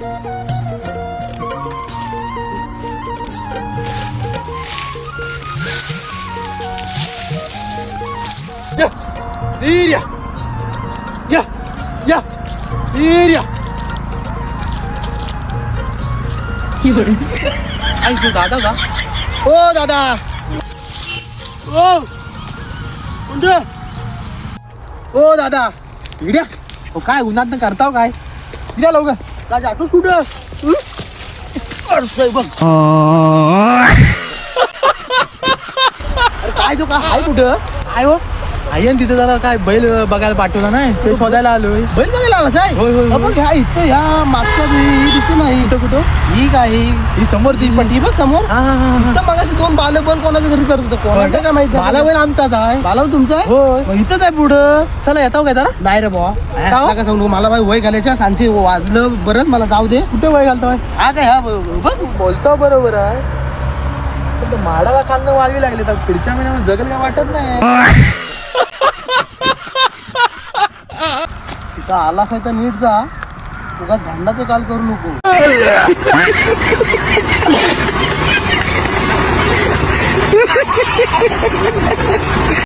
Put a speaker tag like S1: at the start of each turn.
S1: या धीर या या या धीर या आई तू दादा का ओ दादा
S2: ओ कोणते
S1: ओ दादा इड्या ओ काय उन्हात करताव काय इड्या लवकर
S2: काय जातोस कुठं? बघ.
S1: अरे काय तो काय आहे कुठं? काय हो. आहे ना तिथं जरा काय बैल बघायला पाठवला नाही? ते शोधायला आलोय.
S2: बैल बघायला आलास आहे
S1: होय, होय, होय.
S2: ह्या इथं ह्या मागच्या ही दिसते नाही
S1: कुठं कुठं?
S2: ही काय? ही
S1: ही समोर ती
S2: पण ही बघ समोर.
S1: हा हा हा
S2: इथं मगाशी दोन बाल बैल कोणाच्या घरी करत होतं कोणाच्या काय माहिती
S1: मला बैल आमचाच आहे.
S2: बाला तुमचं आहे?
S1: होय.
S2: मग इथंच आहे पुढं.
S1: चला येताव काय जरा?
S2: नाही रे बुवा
S1: का हो?
S2: नका सांगू मला बाई वय घालायच्या सांचे वाजलं बरंच मला जाऊ दे.
S1: कुठे वय घालतोय
S2: हा काय हा ब- बघ.
S1: बोलतो बरोबर आहे. पण ते माडाला खालनं वाळवी लागले तर पुढच्या महिन्यामध्ये जगल काय वाटत नाही.
S2: तर आलास नाही तर नीट जा. तुझा धंदाचं काल करू नको.